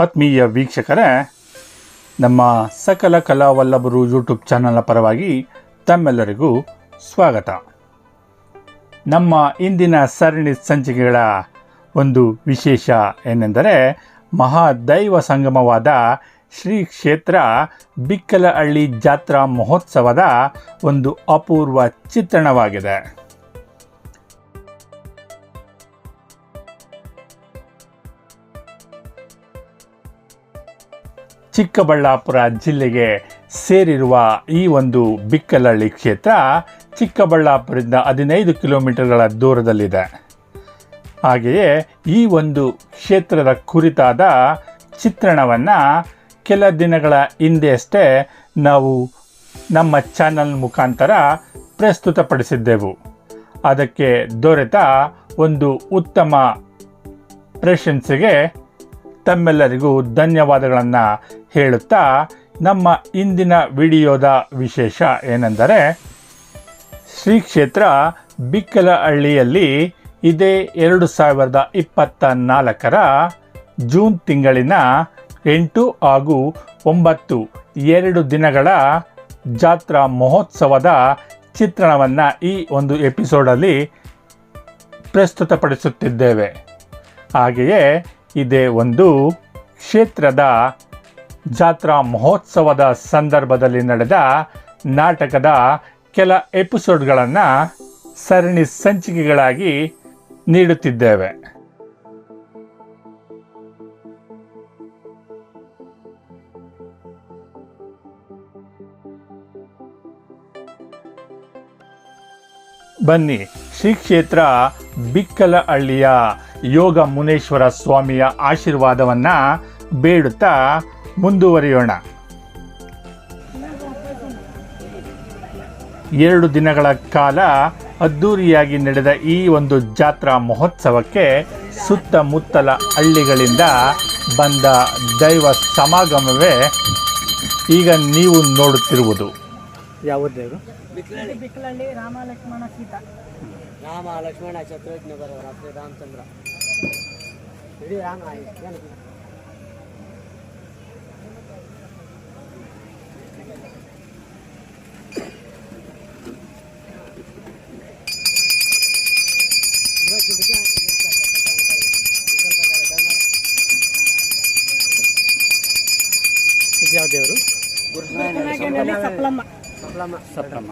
ಆತ್ಮೀಯ ವೀಕ್ಷಕರೇ, ನಮ್ಮ ಸಕಲ ಕಲಾವಲ್ಲಭರು ಯೂಟ್ಯೂಬ್ ಚಾನಲ್ನ ಪರವಾಗಿ ತಮ್ಮೆಲ್ಲರಿಗೂ ಸ್ವಾಗತ. ನಮ್ಮ ಇಂದಿನ ಸರಣಿ ಸಂಚಿಕೆಗಳ ಒಂದು ವಿಶೇಷ ಏನೆಂದರೆ, ಮಹಾದೈವ ಸಂಗಮವಾದ ಶ್ರೀ ಕ್ಷೇತ್ರ ಬಿಕ್ಕಲಹಳ್ಳಿ ಜಾತ್ರಾ ಮಹೋತ್ಸವದ ಒಂದು ಅಪೂರ್ವ ಚಿತ್ರಣವಾಗಿದೆ. ಚಿಕ್ಕಬಳ್ಳಾಪುರ ಜಿಲ್ಲೆಗೆ ಸೇರಿರುವ ಈ ಒಂದು ಬಿಕ್ಕಲಹಳ್ಳಿ ಕ್ಷೇತ್ರ ಚಿಕ್ಕಬಳ್ಳಾಪುರದಿಂದ ಹದಿನೈದು ಕಿಲೋಮೀಟರ್ಗಳ ದೂರದಲ್ಲಿದೆ. ಹಾಗೆಯೇ ಈ ಒಂದು ಕ್ಷೇತ್ರದ ಕುರಿತಾದ ಚಿತ್ರಣವನ್ನು ಕೆಲ ದಿನಗಳ ಹಿಂದೆಯಷ್ಟೇ ನಾವು ನಮ್ಮ ಚಾನಲ್ ಮುಖಾಂತರ ಪ್ರಸ್ತುತಪಡಿಸಿದ್ದೆವು. ಅದಕ್ಕೆ ದೊರೆತ ಒಂದು ಉತ್ತಮ ಪ್ರಶಂಸೆಗೆ ತಮ್ಮೆಲ್ಲರಿಗೂ ಧನ್ಯವಾದಗಳನ್ನು ಹೇಳುತ್ತಾ ನಮ್ಮ ಇಂದಿನ ವಿಡಿಯೋದ ವಿಶೇಷ ಏನೆಂದರೆ ಶ್ರೀ ಕ್ಷೇತ್ರ ಬಿಕ್ಕಲಹಳ್ಳಿಯಲ್ಲಿ ಇದೇ ಎರಡು ಸಾವಿರದ ಇಪ್ಪತ್ತ ನಾಲ್ಕರ ಜೂನ್ ತಿಂಗಳಿನ ಎಂಟು ಹಾಗೂ ಒಂಬತ್ತು ಎರಡು ದಿನಗಳ ಜಾತ್ರಾ ಮಹೋತ್ಸವದ ಚಿತ್ರಣವನ್ನು ಈ ಒಂದು ಎಪಿಸೋಡಲ್ಲಿ ಪ್ರಸ್ತುತಪಡಿಸುತ್ತಿದ್ದೇವೆ. ಹಾಗೆಯೇ ಇದೇ ಒಂದು ಕ್ಷೇತ್ರದ ಜಾತ್ರಾ ಮಹೋತ್ಸವದ ಸಂದರ್ಭದಲ್ಲಿ ನಡೆದ ನಾಟಕದ ಕೆಲ ಎಪಿಸೋಡ್ಗಳನ್ನು ಸರಣಿ ಸಂಚಿಕೆಗಳಾಗಿ ನೀಡುತ್ತಿದ್ದೇವೆ. ಬನ್ನಿ ಶ್ರೀ ಕ್ಷೇತ್ರ ಬಿಕ್ಕಲಹಳ್ಳಿಯ ಯೋಗ ಮುನೇಶ್ವರ ಸ್ವಾಮಿಯ ಆಶೀರ್ವಾದವನ್ನ ಬೇಡುತ್ತಾ ಮುಂದುವರಿಯೋಣ. ಎರಡು ದಿನಗಳ ಕಾಲ ಅದ್ದೂರಿಯಾಗಿ ನಡೆದ ಈ ಒಂದು ಜಾತ್ರಾ ಮಹೋತ್ಸವಕ್ಕೆ ಸುತ್ತಮುತ್ತಲ ಹಳ್ಳಿಗಳಿಂದ ಬಂದ ದೈವ ಸಮಾಗಮವೇ ಈಗ ನೀವು ನೋಡುತ್ತಿರುವುದು. ಯಾವ ದೇವರು ಬಿಕ್ಕಲಹಳ್ಳಿ ರಾಮ ಲಕ್ಷ್ಮಣ ಸೀತಾ ರಾಮ ಲಕ್ಷ್ಮಣ ಶತ್ರುಘ್ನ ಬರೋರು ಶ್ರೀ ರಾಮಚಂದ್ರ ಇಡೀ ರಾಮ ಏನು ಇದು ಯಾವ ದೇವರು ನಾಗೇನಹಳ್ಳಿ ಸಪ್ಲಮ್ಮ ಸಪ್ಲಮ್ಮ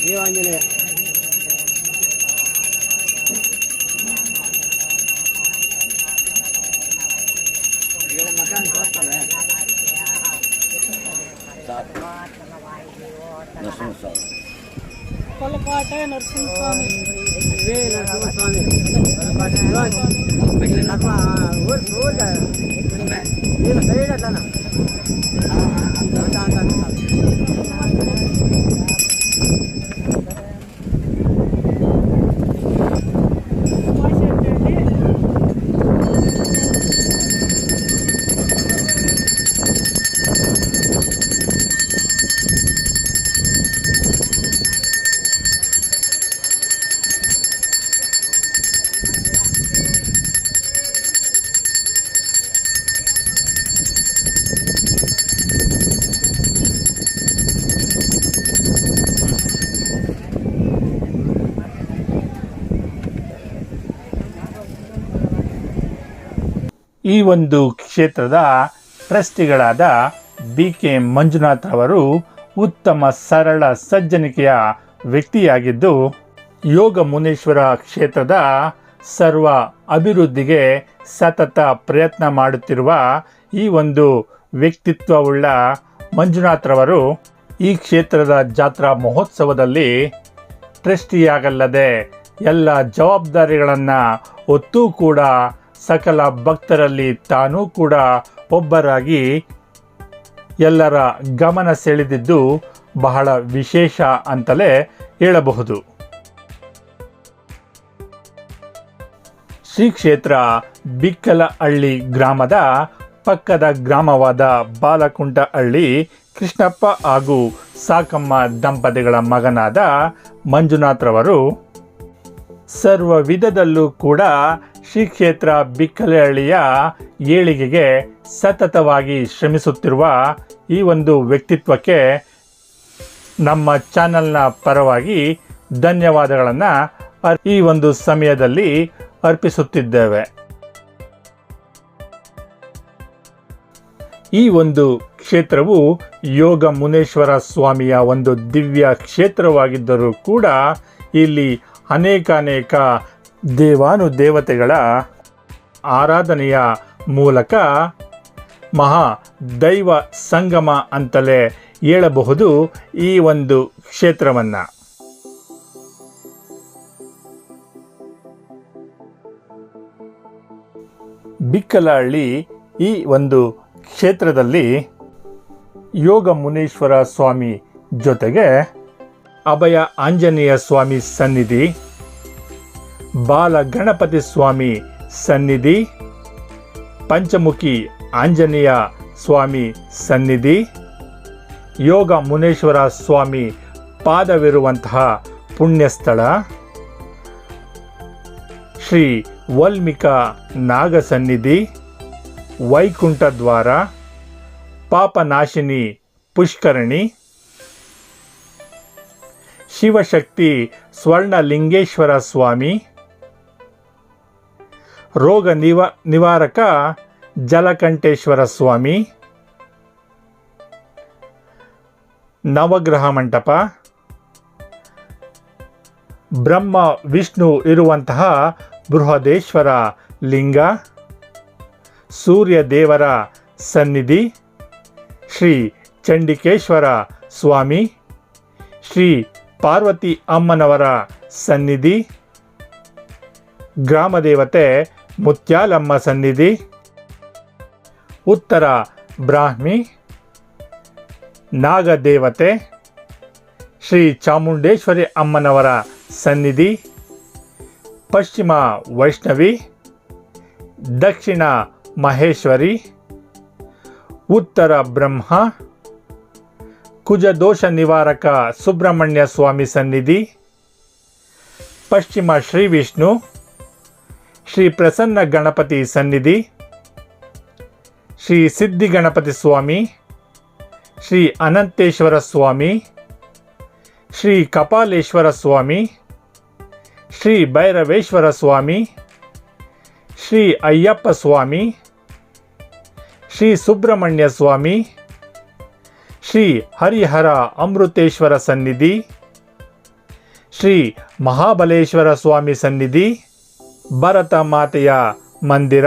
జీవాంజనేయ కొల్లపాట నరసింహస్వామి నరసింహస్వామి ఊరు ఊరు సైడ్ అట్లా ಈ ಒಂದು ಕ್ಷೇತ್ರದ ಟ್ರಸ್ಟಿಗಳಾದ ಬಿ ಕೆ ಮಂಜುನಾಥ್ ಅವರು ಉತ್ತಮ ಸರಳ ಸಜ್ಜನಿಕೆಯ ವ್ಯಕ್ತಿಯಾಗಿದ್ದು, ಯೋಗ ಮುನೇಶ್ವರ ಕ್ಷೇತ್ರದ ಸರ್ವ ಅಭಿವೃದ್ಧಿಗೆ ಸತತ ಪ್ರಯತ್ನ ಮಾಡುತ್ತಿರುವ ಈ ಒಂದು ವ್ಯಕ್ತಿತ್ವವುಳ್ಳ ಮಂಜುನಾಥ್ರವರು ಈ ಕ್ಷೇತ್ರದ ಜಾತ್ರಾ ಮಹೋತ್ಸವದಲ್ಲಿ ಟ್ರಸ್ಟಿಯಾಗಲ್ಲದೆ ಎಲ್ಲ ಜವಾಬ್ದಾರಿಗಳನ್ನು ಹೊತ್ತೂ ಕೂಡ ಸಕಲ ಭಕ್ತರಲ್ಲಿ ತಾನೂ ಕೂಡ ಒಬ್ಬರಾಗಿ ಎಲ್ಲರ ಗಮನ ಸೆಳೆದಿದ್ದು ಬಹಳ ವಿಶೇಷ ಅಂತಲೇ ಹೇಳಬಹುದು. ಶ್ರೀ ಕ್ಷೇತ್ರ ಬಿಕ್ಕಲಹಳ್ಳಿ ಗ್ರಾಮದ ಪಕ್ಕದ ಗ್ರಾಮವಾದ ಬಾಲಕುಂಟಹಳ್ಳಿ ಕೃಷ್ಣಪ್ಪ ಹಾಗೂ ಸಾಕಮ್ಮ ದಂಪತಿಗಳ ಮಗನಾದ ಮಂಜುನಾಥ್ರವರು ಸರ್ವ ವಿಧದಲ್ಲೂ ಕೂಡ ಶ್ರೀ ಕ್ಷೇತ್ರ ಬಿಕ್ಕಲಹಳ್ಳಿಯ ಏಳಿಗೆಗೆ ಸತತವಾಗಿ ಶ್ರಮಿಸುತ್ತಿರುವ ಈ ಒಂದು ವ್ಯಕ್ತಿತ್ವಕ್ಕೆ ನಮ್ಮ ಚಾನಲ್ನ ಪರವಾಗಿ ಧನ್ಯವಾದಗಳನ್ನು ಈ ಒಂದು ಸಮಯದಲ್ಲಿ ಅರ್ಪಿಸುತ್ತಿದ್ದೇವೆ. ಈ ಒಂದು ಕ್ಷೇತ್ರವು ಯೋಗ ಮುನೇಶ್ವರ ಸ್ವಾಮಿಯ ಒಂದು ದಿವ್ಯ ಕ್ಷೇತ್ರವಾಗಿದ್ದರೂ ಕೂಡ ಇಲ್ಲಿ ಅನೇಕ ಅನೇಕ ದೇವಾನುದೇವತೆಗಳ ಆರಾಧನೆಯ ಮೂಲಕ ಮಹಾ ದೈವ ಸಂಗಮ ಅಂತಲೇ ಹೇಳಬಹುದು ಈ ಒಂದು ಕ್ಷೇತ್ರವನ್ನು. ಬಿಕ್ಕಲಹಳ್ಳಿ ಈ ಒಂದು ಕ್ಷೇತ್ರದಲ್ಲಿ ಯೋಗ ಮುನೀಶ್ವರ ಸ್ವಾಮಿ ಜೊತೆಗೆ ಅಭಯ ಆಂಜನೇಯ ಸ್ವಾಮಿ ಸನ್ನಿಧಿ ಬಾಲ ಗಣಪತಿ ಸ್ವಾಮಿ ಸನ್ನಿಧಿ, ಪಂಚಮುಖಿ ಆಂಜನೇಯ ಸ್ವಾಮಿ ಸನ್ನಿಧಿ, ಯೋಗ ಮುನೇಶ್ವರ ಸ್ವಾಮಿ ಪಾದವಿರುವಂತಹ ಪುಣ್ಯಸ್ಥಳ, ಶ್ರೀ ವಲ್ಮಿಕ ನಾಗ ಸನ್ನಿಧಿ ವೈಕುಂಠ ದ್ವಾರ, ಪಾಪನಾಶಿನಿ ಪುಷ್ಕರಣಿ, ಶಿವಶಕ್ತಿ ಸ್ವರ್ಣಲಿಂಗೇಶ್ವರ ಸ್ವಾಮಿ ರೋಗ ನಿವ, ನಿವಾರಕ ಜಲಕಂಠೇಶ್ವರ ಸ್ವಾಮಿ. ನವಗ್ರಹ ಮಂಟಪ. ಬ್ರಹ್ಮ, ವಿಷ್ಣು ಇರುವಂತಹ ಬೃಹದೇಶ್ವರ ಲಿಂಗ. ಸೂರ್ಯ ದೇವರ ಸನ್ನಿಧಿ. ಶ್ರೀ ಚಂಡಿಕೇಶ್ವರ ಸ್ವಾಮಿ. ಶ್ರೀ ಪಾರ್ವತಿ ಅಮ್ಮನವರ ಸನ್ನಿಧಿ. ಗ್ರಾಮದೇವತೆ ಮುತ್ಯಾಲಮ್ಮ ಸನ್ನಿಧಿ, ಉತ್ತರ ಬ್ರಾಹ್ಮಿ, ನಾಗದೇವತೆ, ಶ್ರೀ ಚಾಮುಂಡೇಶ್ವರಿ ಅಮ್ಮನವರ ಸನ್ನಿಧಿ, ಪಶ್ಚಿಮ ವೈಷ್ಣವಿ, ದಕ್ಷಿಣ ಮಹೇಶ್ವರಿ, ಉತ್ತರ ಬ್ರಹ್ಮ, ಕುಜದೋಷ ನಿವಾರಕ ಸುಬ್ರಹ್ಮಣ್ಯ ಸ್ವಾಮಿ ಸನ್ನಿಧಿ, ಪಶ್ಚಿಮ ಶ್ರೀ ವಿಷ್ಣು ಶ್ರೀ ಪ್ರಸನ್ನ ಗಣಪತಿ ಸನ್ನಿಧಿ ಶ್ರೀ ಸಿದ್ಧಿ ಗಣಪತಿ ಸ್ವಾಮಿ ಶ್ರೀ ಅನಂತೇಶ್ವರ ಸ್ವಾಮಿ ಶ್ರೀ ಕಪಾಲೇಶ್ವರ ಸ್ವಾಮಿ ಶ್ರೀ ಭೈರವೇಶ್ವರ ಸ್ವಾಮಿ ಶ್ರೀ ಅಯ್ಯಪ್ಪ ಸ್ವಾಮಿ ಶ್ರೀ ಸುಬ್ರಹ್ಮಣ್ಯ ಸ್ವಾಮಿ ಶ್ರೀ ಹರಿಹರ ಅಮೃತೇಶ್ವರ ಸನ್ನಿಧಿ ಶ್ರೀ ಮಹಾಬಲೇಶ್ವರ ಸ್ವಾಮಿ ಸನ್ನಿಧಿ ಭರತ ಮಾತೆಯ ಮಂದಿರ.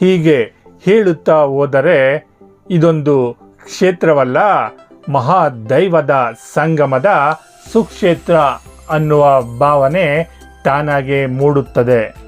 ಹೀಗೆ ಹೇಳುತ್ತಾ ಹೋದರೆ ಇದೊಂದು ಕ್ಷೇತ್ರವಲ್ಲ, ಮಹಾದೈವದ ಸಂಗಮದ ಸುಕ್ಷೇತ್ರ ಅನ್ನುವ ಭಾವನೆ ತಾನಾಗೆ ಮೂಡುತ್ತದೆ.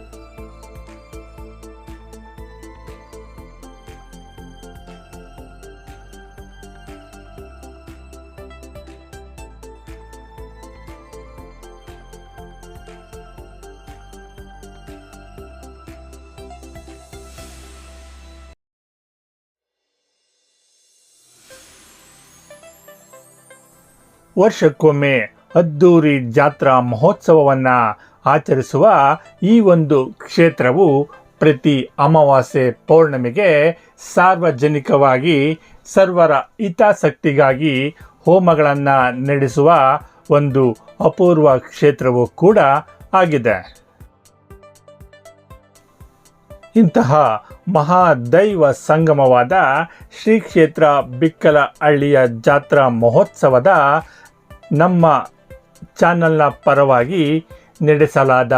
ವರ್ಷಕ್ಕೊಮ್ಮೆ ಅದ್ದೂರಿ ಜಾತ್ರಾ ಮಹೋತ್ಸವವನ್ನು ಆಚರಿಸುವ ಈ ಒಂದು ಕ್ಷೇತ್ರವು ಪ್ರತಿ ಅಮಾವಾಸ್ಯೆ ಪೌರ್ಣಮಿಗೆ ಸಾರ್ವಜನಿಕವಾಗಿ ಸರ್ವರ ಹಿತಾಸಕ್ತಿಗಾಗಿ ಹೋಮಗಳನ್ನು ನಡೆಸುವ ಒಂದು ಅಪೂರ್ವ ಕ್ಷೇತ್ರವೂ ಕೂಡ ಆಗಿದೆ. ಇಂತಹ ಮಹಾದೈವ ಸಂಗಮವಾದ ಶ್ರೀ ಕ್ಷೇತ್ರ ಬಿಕ್ಕಲಹಳ್ಳಿಯ ಜಾತ್ರಾ ಮಹೋತ್ಸವದ ನಮ್ಮ ಚಾನಲ್ನ ಪರವಾಗಿ ನಡೆಸಲಾದ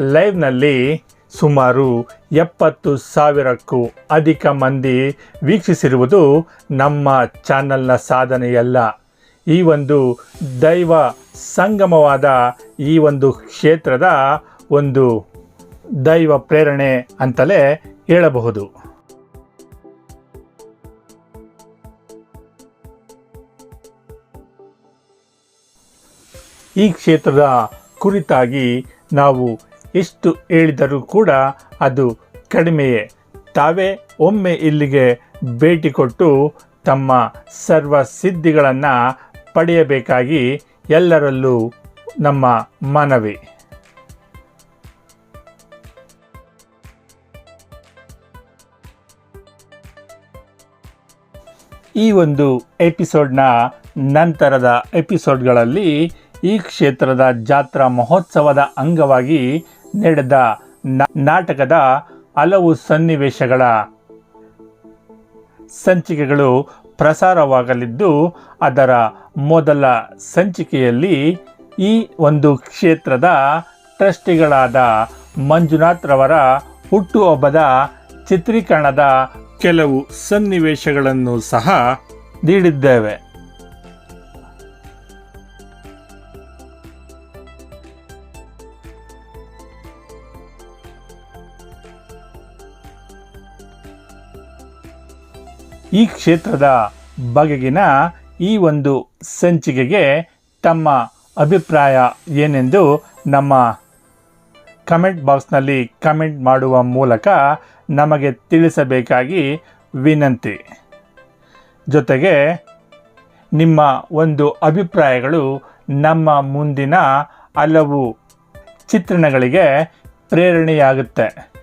ಲೈವ್ನಲ್ಲಿ ಸುಮಾರು ಎಪ್ಪತ್ತು ಸಾವಿರಕ್ಕೂ ಅಧಿಕ ಮಂದಿ ವೀಕ್ಷಿಸಿರುವುದು ನಮ್ಮ ಚಾನಲ್ನ ಸಾಧನೆಯಲ್ಲ. ಈ ಒಂದು ದೈವ ಸಂಗಮವಾದ ಈ ಒಂದು ಕ್ಷೇತ್ರದ ಒಂದು ದೈವ ಪ್ರೇರಣೆ ಅಂತಲೇ ಹೇಳಬಹುದು. ಈ ಕ್ಷೇತ್ರದ ಕುರಿತಾಗಿ ನಾವು ಎಷ್ಟು ಹೇಳಿದರೂ ಕೂಡ ಅದು ಕಡಿಮೆಯೇ. ತಾವೇ ಒಮ್ಮೆ ಇಲ್ಲಿಗೆ ಭೇಟಿ ಕೊಟ್ಟು ತಮ್ಮ ಸರ್ವ ಸಿದ್ಧಿಗಳನ್ನು ಪಡೆಯಬೇಕಾಗಿ ಎಲ್ಲರಲ್ಲೂ ನಮ್ಮ ಮನವಿ. ಈ ಒಂದು ಎಪಿಸೋಡ್ನ ನಂತರದ ಎಪಿಸೋಡ್ಗಳಲ್ಲಿ ಈ ಕ್ಷೇತ್ರದ ಜಾತ್ರಾ ಮಹೋತ್ಸವದ ಅಂಗವಾಗಿ ನಡೆದ ನಾಟಕದ ಹಲವು ಸನ್ನಿವೇಶಗಳ ಸಂಚಿಕೆಗಳು ಪ್ರಸಾರವಾಗಲಿದ್ದು, ಅದರ ಮೊದಲ ಸಂಚಿಕೆಯಲ್ಲಿ ಈ ಒಂದು ಕ್ಷೇತ್ರದ ಟ್ರಸ್ಟಿಗಳಾದ ಮಂಜುನಾಥ್ರವರ ಹುಟ್ಟುಹಬ್ಬದ ಚಿತ್ರೀಕರಣದ ಕೆಲವು ಸನ್ನಿವೇಶಗಳನ್ನು ಸಹ ನೀಡಿದ್ದೇವೆ. ಈ ಕ್ಷೇತ್ರದ ಬಗೆಗಿನ ಈ ಒಂದು ಸಂಚಿಕೆಗೆ ತಮ್ಮ ಅಭಿಪ್ರಾಯ ಏನೆಂದು ನಮ್ಮ ಕಮೆಂಟ್ ಬಾಕ್ಸ್ನಲ್ಲಿ ಕಮೆಂಟ್ ಮಾಡುವ ಮೂಲಕ ನಮಗೆ ತಿಳಿಸಬೇಕಾಗಿ ವಿನಂತಿ. ಜೊತೆಗೆ ನಿಮ್ಮ ಒಂದು ಅಭಿಪ್ರಾಯಗಳು ನಮ್ಮ ಮುಂದಿನ ಹಲವು ಚಿತ್ರಣಗಳಿಗೆ ಪ್ರೇರಣೆಯಾಗುತ್ತೆ.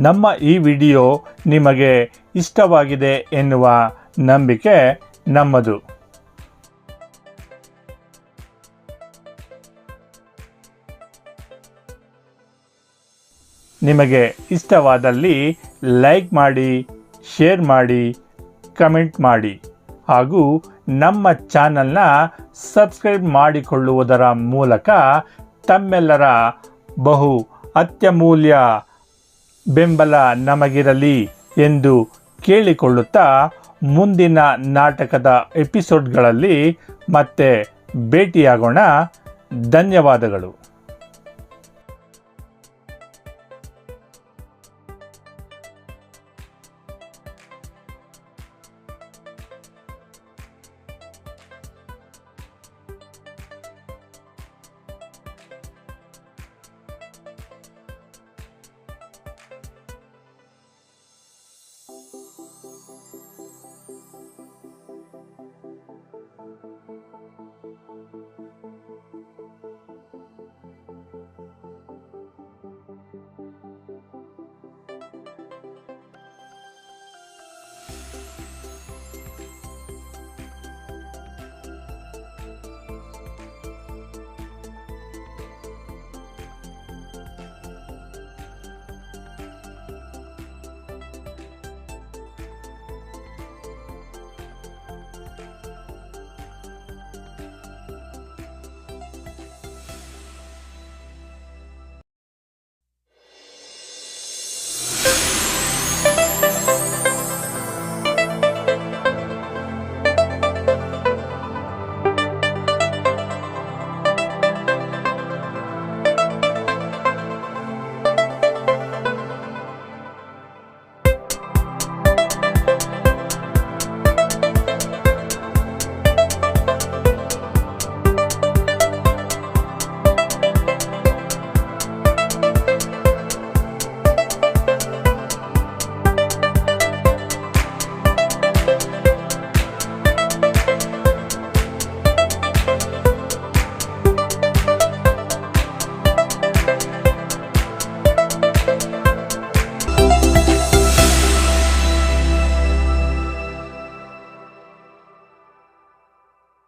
ನಮ್ಮ ಈ ವಿಡಿಯೋ ನಿಮಗೆ ಇಷ್ಟವಾಗಿದೆ ಎನ್ನುವ ನಂಬಿಕೆ ನಮ್ಮದು. ನಿಮಗೆ ಇಷ್ಟವಾದಲ್ಲಿ ಲೈಕ್ ಮಾಡಿ, ಶೇರ್ ಮಾಡಿ, ಕಮೆಂಟ್ ಮಾಡಿ. ಹಾಗೂ ನಮ್ಮ ಚಾನಲ್ನ ಸಬ್ಸ್ಕ್ರೈಬ್ ಮಾಡಿಕೊಳ್ಳುವುದರ ಮೂಲಕ ತಮ್ಮೆಲ್ಲರ ಬಹು ಅತ್ಯಮೂಲ್ಯ ಬೆಂಬಲ ನಮಗಿರಲಿ ಎಂದು ಕೇಳಿಕೊಳ್ಳುತ್ತಾ ಮುಂದಿನ ನಾಟಕದ ಎಪಿಸೋಡ್ಗಳಲ್ಲಿ ಮತ್ತೆ ಭೇಟಿಯಾಗೋಣ. ಧನ್ಯವಾದಗಳು.